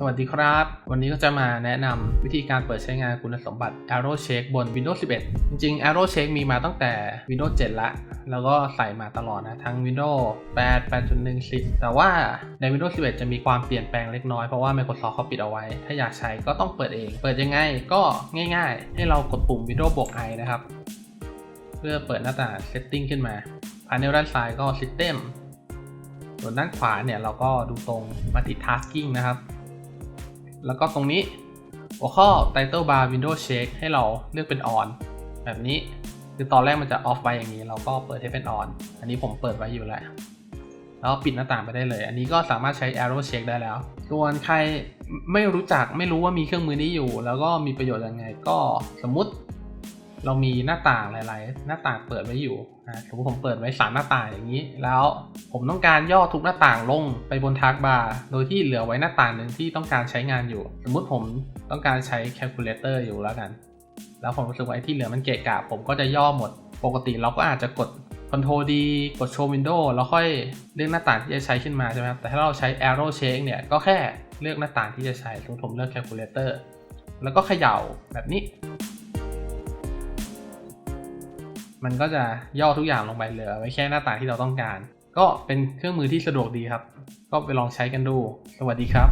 สวัสดีครับ วันนี้ก็จะมาแนะนำวิธีการเปิดใช้งานคุณสมบัติ Arrow Check บน Windows 11 จริงๆ Arrow Check มีมาตั้งแต่ Windows 7 ละ แล้วก็ใส่มาตลอดนะ ทั้ง Windows 8 8.1 10 แต่ว่าใน Windows 11 จะมีความเปลี่ยนแปลงเล็กน้อย เพราะว่า Microsoft เขาปิดเอาไว้ ถ้าอยากใช้ก็ต้องเปิดเอง เปิดยังไงก็ง่าย ๆ ให้เรากดปุ่ม Windows บวก i นะครับ เพื่อเปิดหน้าต่าง Setting ขึ้นมาภายในด้านซ้ายก็ System ส่วนด้านขวาเนี่ยเราก็ดูตรง Multitasking นะครับ แล้วก็ตรงนี้หัวข้อ Title Bar Windows Check ให้เราเลือกเป็น On แบบนี้คือตอนแรกมันจะ Off ไปอย่างนี้ เราก็เปิดให้เป็น On อันนี้ผมเปิดไว้อยู่แล้วแล้วปิดหน้าต่างไปได้เลย อันนี้ก็สามารถใช้ Arrow Check ได้แล้ว ส่วนใครไม่รู้จักไม่รู้ว่ามีเครื่องมือนี้อยู่ แล้วก็มีประโยชน์ยังไง ก็สมมติ เรามีหน้าต่างหลาย ๆ หน้าต่างเปิดไว้อยู่อ่าสมมติผมเปิดไว้สามหน้าต่างอย่างนี้ แล้วผมต้องการย่อทุกหน้าต่างลงไปบนทักบาร์ โดยที่เหลือไว้หน้าต่างหนึ่งที่ต้องการใช้งานอยู่ สมมุติผมต้องการใช้แคลคูลเลเตอร์อยู่แล้วกัน แล้วผมรู้สึกว่าไอ้ที่เหลือมันเกะกะ ผมก็จะย่อหมด ปกติเราก็อาจจะกด Ctrl D กด Show Window แล้วค่อยเลือกหน้าต่างที่จะใช้ขึ้นมาใช่ไหมครับ แต่ถ้าเราใช้ Arrow Check เนี่ย ก็แค่เลือกหน้าต่างที่จะใช้สมมติผมเลือก Calculator แล้วก็เขย่าแบบนี้ มันก็จะย่อทุกอย่างลงไปเหลือไว้แค่หน้าต่างที่เราต้องการ ก็เป็นเครื่องมือที่สะดวกดีครับ ก็ไปลองใช้กันดู สวัสดีครับ